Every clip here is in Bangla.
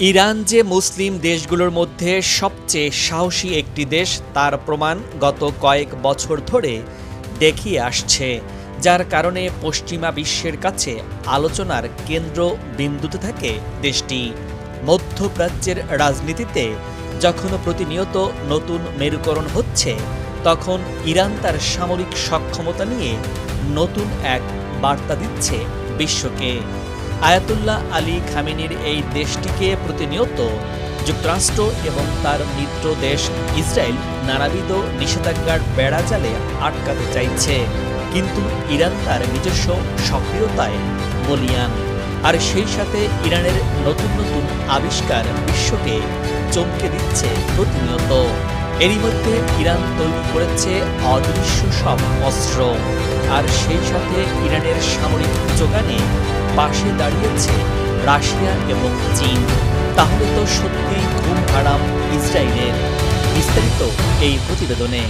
ইরান যে মুসলিম দেশগুলোর মধ্যে সবচেয়ে সাহসী একটি দেশ, তার প্রমাণ গত কয়েক বছর ধরে দেখিয়ে আসছে, যার কারণে পশ্চিমা বিশ্বের কাছে আলোচনার কেন্দ্র বিন্দুতে থাকে দেশটি। মধ্যপ্রাচ্যের রাজনীতিতে যখন প্রতিনিয়ত নতুন মেরুকরণ হচ্ছে, তখন ইরান তার সামরিক সক্ষমতা নিয়ে নতুন এক বার্তা দিচ্ছে বিশ্বকে। আয়াতুল্লাহ আলী খামেনির এই দেশটিকে প্রতিনিয়ত যুক্তরাষ্ট্র এবং তার মিত্র দেশ ইসরায়েল নানাবিধ নিষেধাজ্ঞার বেড়াজালে আটকাতে চাইছে। কিন্তু ইরান তার নিজস্ব সক্রিয়তায় বলিয়ান। আর সেই সাথে ইরানের নতুন নতুন আবিষ্কার বিশ্বকে চমকে দিচ্ছে প্রতিনিয়ত। এরই মধ্যে ইরান তৈরি করেছে অদৃশ্য সব অস্ত্র। আর সেই সাথে ইরানের সামরিক যোগানে পাশে দাঁড়িয়েছে রাশিয়া এবং চীন। তাহলে তো সত্যি ঘুম হারাম ইসরায়েলের। বিস্তারিত এই প্রতিবেদনে।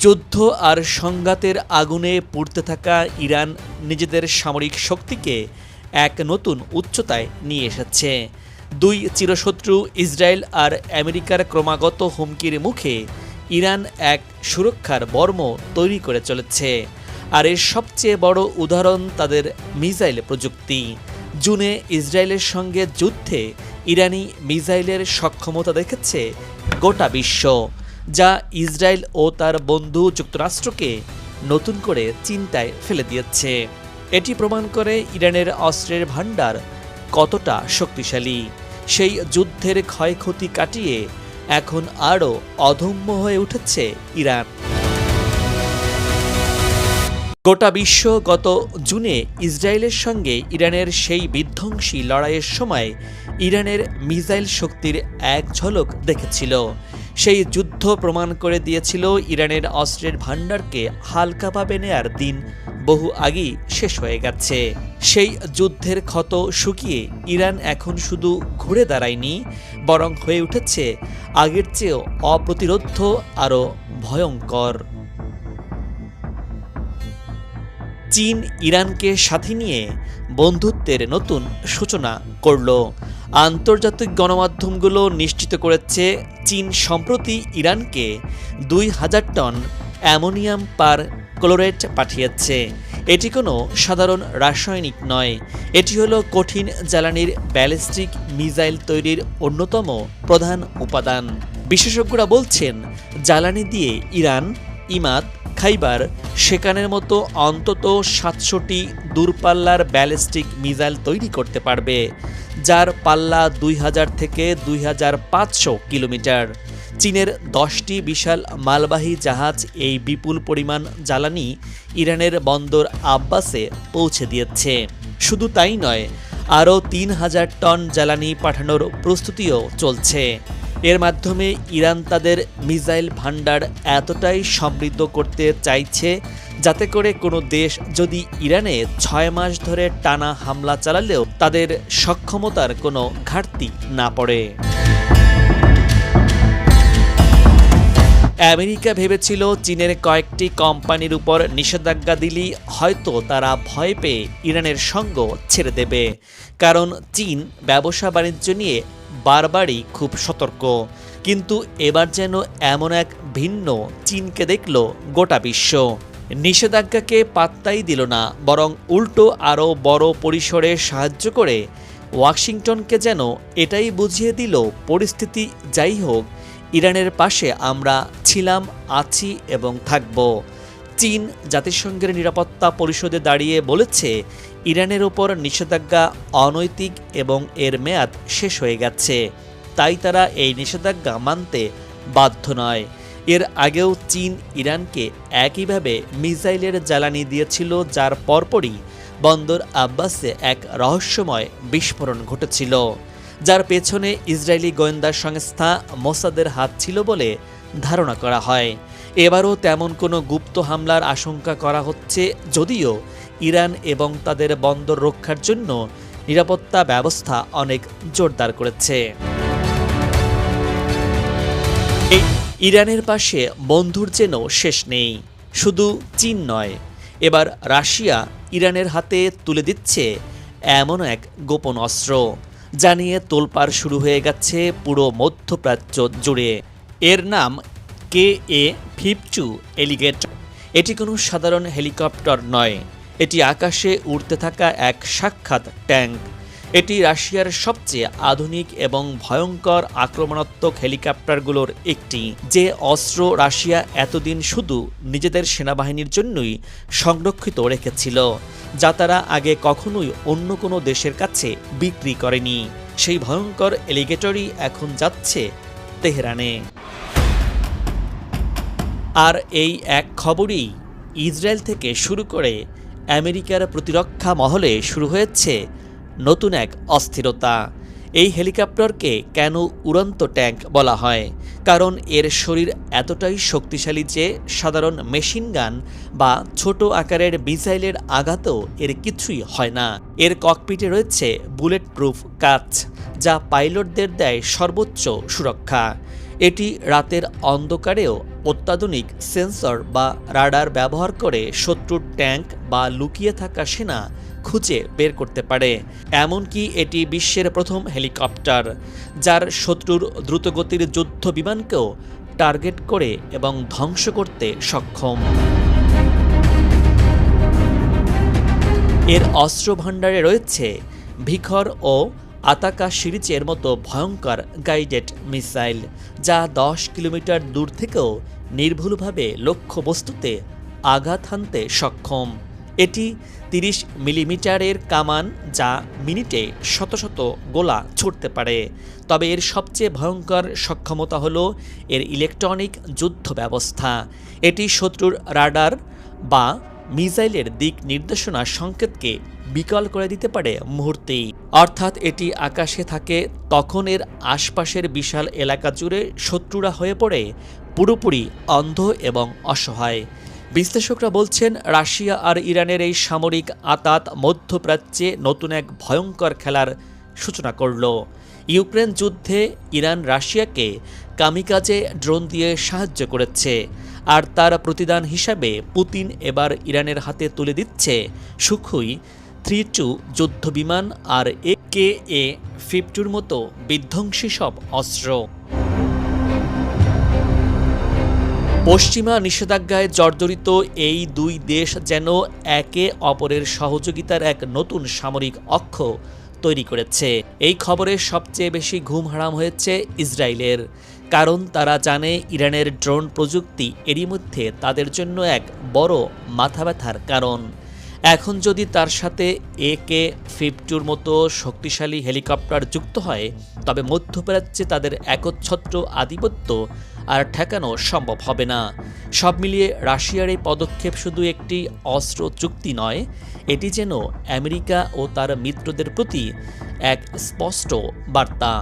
যুদ্ধ আর সংঘাতের আগুনে পুড়তে থাকা ইরান নিজেদের সামরিক শক্তিকে এক নতুন উচ্চতায় নিয়ে এসেছে। দুই চিরশত্রু ইসরায়েল আর আমেরিকার ক্রমাগত হুমকির মুখে ইরান এক সুরক্ষার বর্ম তৈরি করে চলেছে। আর এর সবচেয়ে বড় উদাহরণ তাদের মিসাইল প্রযুক্তি। জুনে ইসরায়েলের সঙ্গে যুদ্ধে ইরানি মিসাইলের সক্ষমতা দেখেছে গোটা বিশ্ব, যা ইসরায়েল ও তার বন্ধু যুক্তরাষ্ট্রকে নতুন করে চিন্তায় ফেলে দিয়েছে। এটি প্রমাণ করে ইরানের অস্ত্রের ভাণ্ডার কতটা শক্তিশালী। সেই যুদ্ধের ক্ষয়ক্ষতি কাটিয়ে এখন আরও অধম্য হয়ে উঠেছে ইরান। গোটা বিশ্ব গত জুনে ইসরায়েলের সঙ্গে ইরানের সেই বিধ্বংসী লড়াইয়ের সময় ইরানের মিসাইল শক্তির এক ঝলক দেখেছিল। সেই যুদ্ধ প্রমাণ করে দিয়েছিল ইরানের অস্ত্রের ভাণ্ডারকে হালকাভাবে নেয়ার দিন বহু আগেই শেষ হয়ে গেছে। সেই যুদ্ধের ক্ষত শুকিয়ে ইরান এখন শুধু ঘুরে দাঁড়ায়নি, বরং হয়ে উঠেছে আগের চেয়েও অপ্রতিরোধ্য আরও ভয়ঙ্কর। চীন ইরানকে সাথে নিয়ে বন্ধুত্বের নতুন সূচনা করল। আন্তর্জাতিক গণমাধ্যমগুলো নিশ্চিত করেছে, চীন সম্প্রতি ইরানকে দুই হাজার টন অ্যামোনিয়াম পার ক্লোরেট পাঠিয়েছে। এটি কোনো সাধারণ রাসায়নিক নয়। এটি হলো কঠিন জ্বালানির ব্যালিস্টিক মিসাইল তৈরির অন্যতম প্রধান উপাদান। বিশেষজ্ঞরা বলছেন, জ্বালানি দিয়ে ইরান ইমাদ খাইবার সেখানের মতো অন্তত সাতশোটি দূরপাল্লার ব্যালিস্টিক মিসাইল তৈরি করতে পারবে, যার পাল্লা দুই হাজার থেকে দুই হাজার পাঁচশো কিলোমিটার। চীনের দশটি বিশাল মালবাহী জাহাজ এই বিপুল পরিমাণ জ্বালানি ইরানের বন্দর আব্বাসে পৌঁছে দিয়েছে। শুধু তাই নয়, আরও তিন হাজার টন জ্বালানি পাঠানোর প্রস্তুতিও চলছে। এর মাধ্যমে ইরান তাদের মিসাইল ভান্ডার এতটাই সমৃদ্ধ করতে চাইছে যাতে করে কোনো দেশ যদি ইরানে ছয় মাস ধরে টানা হামলা চালালেও তাদের সক্ষমতার কোনো ঘাটতি না পড়ে। আমেরিকা ভেবেছিল চীনের কয়েকটি কোম্পানির উপর নিষেধাজ্ঞা দিলেই হয়তো তারা ভয় পেয়ে ইরানের সঙ্গ ছেড়ে দেবে। কারণ চীন ব্যবসা বাণিজ্য নিয়ে বারবারই খুব সতর্ক। কিন্তু এবার যেন এমন এক ভিন্ন চীনকে দেখল গোটা বিশ্ব। নিষেধাজ্ঞাকে পাত্তাই দিল না, বরং উল্টো আরও বড় পরিসরে সাহায্য করে ওয়াশিংটনকে যেন এটাই বুঝিয়ে দিল পরিস্থিতি। যাই হোক ইরানের পাশে আমরা ছিলাম, আছি এবং থাকব। চীন জাতিসংঘের নিরাপত্তা পরিষদে দাঁড়িয়ে বলেছে, ইরানের ওপর নিষেধাজ্ঞা অনৈতিক এবং এর মেয়াদ শেষ হয়ে গেছে। তাই তারা এই নিষেধাজ্ঞা মানতে বাধ্য নয়। এর আগেও চীন ইরানকে একইভাবে মিসাইলের জ্বালানি দিয়েছিল, যার পরপরই বন্দর আব্বাসে এক রহস্যময় বিস্ফোরণ ঘটেছিল। যার পেছনে ইসরায়েলি গোয়েন্দা সংস্থা মোসাদের হাত ছিল বলে ধারণা করা হয়। এবারও তেমন কোনো গুপ্ত হামলার আশঙ্কা করা হচ্ছে যদিও ইরান এবং তাদের বন্দর রক্ষার জন্য নিরাপত্তা ব্যবস্থা অনেক জোরদার করেছে। ইরানের পাশে বন্ধুর যেন শেষ নেই, শুধু চীন নয়। এবার রাশিয়া ইরানের হাতে তুলে দিচ্ছে এমন এক গোপন অস্ত্র। যা নিয়ে তোলপাড় শুরু হয়ে গেছে পুরো মধ্যপ্রাচ্য জুড়ে। এর নাম কে এ ফিফটু এলিগেটর। এটি কোনো সাধারণ হেলিকপ্টার নয়। এটি আকাশে উড়তে থাকা এক সাক্ষাৎ ট্যাঙ্ক। এটি রাশিয়ার সবচেয়ে আধুনিক এবং ভয়ঙ্কর আক্রমণাত্মক হেলিকপ্টারগুলোর একটি, যে অস্ত্র রাশিয়া এতদিন শুধু নিজেদের সেনাবাহিনীর জন্যই সংরক্ষিত রেখেছিল। যা তারা আগে কখনোই অন্য কোনো দেশের কাছে বিক্রি করেনি। সেই ভয়ঙ্কর এলিগেটরই এখন যাচ্ছে তেহরানে। আর এই এক খবরই ইসরায়েল থেকে শুরু করে আমেরিকার প্রতিরক্ষা মহলে শুরু হয়েছে নতুন এক অস্থিরতা। এই হেলিকপ্টারকে কেন উড়ন্ত ট্যাঙ্ক বলা হয়? কারণ এর শরীর এতটাই শক্তিশালী যে সাধারণ মেশিন গান বা ছোট আকারের মিসাইলের আঘাতও এর কিছুই হয় না। এর ককপিটে রয়েছে বুলেট প্রুফ কাচ, যা পাইলটদের দেয় সর্বোচ্চ সুরক্ষা। এটি রাতের অন্ধকারেও অত্যাধুনিক সেন্সর বা রাডার ব্যবহার করে শত্রুর ট্যাঙ্ক বা লুকিয়ে থাকা সেনা খুঁজে বের করতে পারে, এমনকি এটি বিশ্বের প্রথম হেলিকপ্টার, যার শত্রুর দ্রুতগতির যুদ্ধ বিমানকেও টার্গেট করে এবং ধ্বংস করতে সক্ষম। এর অস্ত্র ভাণ্ডারে রয়েছে ভিখর ও আতাকা সিরিজের মতো ভয়ঙ্কর গাইডেড মিসাইল, যা দশ কিলোমিটার দূর থেকেও নির্ভুলভাবে লক্ষ্যবস্তুতে আঘাত হানতে সক্ষম। এটি তিরিশ মিলিমিটারের কামান যা মিনিটে শত শত গোলা ছুটতে পারে। তবে এর সবচেয়ে ভয়ঙ্কর সক্ষমতা হল এর ইলেকট্রনিক যুদ্ধ ব্যবস্থা। এটি শত্রুর রাডার বা মিসাইলের দিক নির্দেশনা সংকেতকে বিকল করে দিতে পারে মুহূর্তেই। অর্থাৎ এটি আকাশে থাকে, তখন এর আশপাশের বিশাল এলাকা জুড়ে শত্রুরা হয়ে পড়ে, পুরোপুরি অন্ধ এবং অসহায়। বিশ্লেষকরা বলছেন, রাশিয়া আর ইরানের এই সামরিক আতাত মধ্যপ্রাচ্যে নতুন এক ভয়ঙ্কর খেলার সূচনা করল। ইউক্রেন যুদ্ধে ইরান রাশিয়াকে কামিকাজে ড্রোন দিয়ে সাহায্য করেছে, আর তার প্রতিদান হিসাবে পুতিন এবার ইরানের হাতে তুলে দিচ্ছে সুখুই থ্রি টু যুদ্ধবিমান আর এ কে এ ফিফটুর মতো বিধ্বংসী সব অস্ত্র। পশ্চিমা নিষেধাজ্ঞায় জর্জরিত এই দুই দেশ যেন একে অপরের সহযোগিতার এক নতুন সামরিক অক্ষ তৈরি করেছে। এই খবরে সবচেয়ে বেশি ঘুম হারাম হয়েছে ইসরায়েলের। কারণ তারা জানে ইরানের ড্রোন প্রযুক্তি এরই মধ্যে তাদের জন্য এক বড় মাথা ব্যথার কারণ। এখন যদি তার সাথে এ কে ফিফটুর মতো শক্তিশালী হেলিকপ্টার যুক্ত হয়, তবে মধ্যপ্রাচ্যে তাদের একচ্ছত্র আধিপত্য আর ঠেকানো সম্ভব হবে না। সব মিলিয়ে রাশিয়ার এই পদক্ষেপ শুধু একটি অস্ত্র চুক্তি নয়, এটি যেন আমেরিকা ও তার মিত্রদের প্রতি এক স্পষ্ট বার্তা।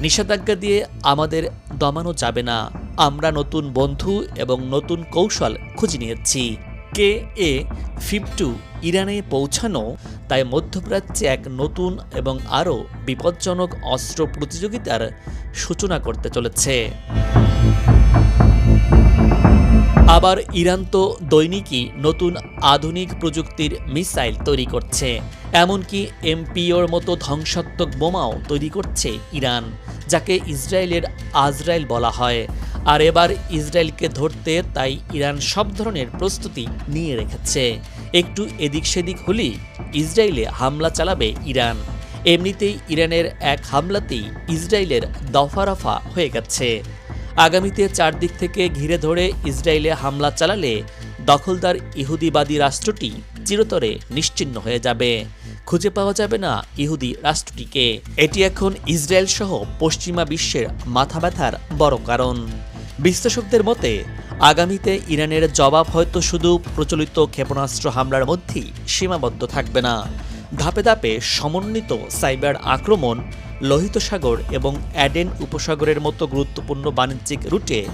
নিষেধাজ্ঞা দিয়ে আমাদের দমানো যাবে না। আমরা নতুন বন্ধু এবং নতুন কৌশল খুঁজে নিয়েছি। কে এ ফিফটু ইরানে পৌঁছানো, তাই মধ্যপ্রাচ্যে এক নতুন এবং আরও বিপজ্জনক অস্ত্র প্রতিযোগিতার সূচনা করতে চলেছে। আবার ইরান তো দৈনিকই নতুন আধুনিক প্রযুক্তির মিসাইল তৈরি করছে। এমনকি এমপিওর মতো ধ্বংসাত্মক বোমাও তৈরি করছে ইরান, যাকে ইসরায়েলের আজরায়েল বলা হয়। আর এবার ইসরায়েলকে ধরতে তাই ইরান সব ধরনের প্রস্তুতি নিয়ে রেখেছে। একটু এদিক সেদিক হলেই ইসরায়েলে হামলা চালাবে ইরান। এমনিতেই ইরানের এক হামলাতেই ইসরায়েলের দফারফা হয়ে গেছে। আগামীতে চারদিক থেকে ঘিরে ধরে ইসরায়েলে হামলা চালালে দখলদার ইহুদিবাদী রাষ্ট্রটি চিরতরে নিশ্চিহ্ন হয়ে যাবে। খুঁজে পাওয়া যাবে না ইহুদি রাষ্ট্রটিকে। এটি এখন ইসরায়েল সহ পশ্চিমা বিশ্বের মাথা ব্যথার বড় কারণ। বিশ্লেষকদের মতে, আগামীতে ইরানের জবাব হয়তো শুধু প্রচলিত ক্ষেপণাস্ত্র হামলার মধ্যেই সীমাবদ্ধ থাকবে না। ধাপে ধাপে সমন্বিত সাইবার আক্রমণ, লোহিত সাগর এবং অ্যাডেন উপসাগরের মতো গুরুত্বপূর্ণ বাণিজ্যিক রুটে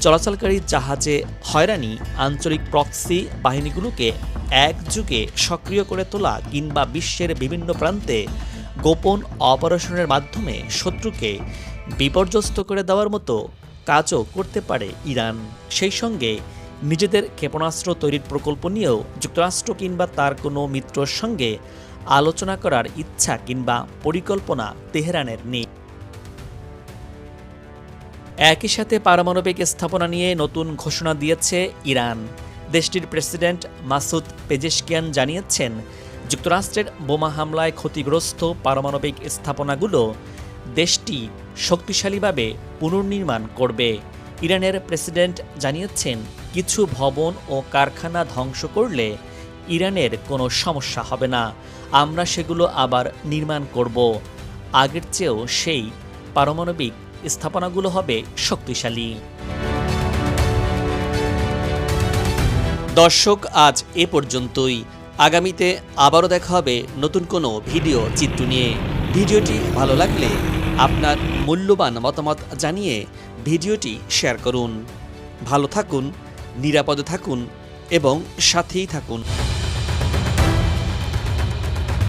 চলাচলকারী জাহাজে হয়রানি আঞ্চলিক প্রক্সি বাহিনীগুলোকে একযুগে সক্রিয় করে তোলা কিংবা বিশ্বের বিভিন্ন প্রান্তে গোপন অপারেশনের মাধ্যমে শত্রুকে বিপর্যস্ত করে দেওয়ার মতো কাজও করতে পারে ইরান। সেই সঙ্গে নিজেদের ক্ষেপণাস্ত্র তৈরির প্রকল্প নিয়েও যুক্তরাষ্ট্র কিংবা তার কোনো মিত্রর সঙ্গে আলোচনা করার ইচ্ছা কিংবা পরিকল্পনা তেহরানের নেই। একই সাথে পারমাণবিক স্থাপনা নিয়ে নতুন ঘোষণা দিয়েছে ইরান। দেশটির প্রেসিডেন্ট মাসুদ পেজেশকিয়ান জানিয়েছেন, যুক্তরাষ্ট্রের বোমা হামলায় ক্ষতিগ্রস্ত পারমাণবিক স্থাপনাগুলো দেশটি শক্তিশালীভাবে পুনর্নির্মাণ করবে। ইরানের প্রেসিডেন্ট জানিয়েছেন, কিছু ভবন ও কারখানা ধ্বংস করলে ইরানের কোনো সমস্যা হবে না। আমরা সেগুলো আবার নির্মাণ করব। আগের চেয়েও সেই পারমাণবিক স্থাপনাগুলো হবে শক্তিশালী। দর্শক, আজ এ পর্যন্তই। আগামীতে আবারও দেখা হবে নতুন কোনো ভিডিও চিত্র নিয়ে। ভিডিওটি ভালো লাগলে আপনার মূল্যবান মতামত জানিয়ে ভিডিওটি শেয়ার করুন। ভালো থাকুন, নিরাপদে থাকুন এবং সাথেই থাকুন।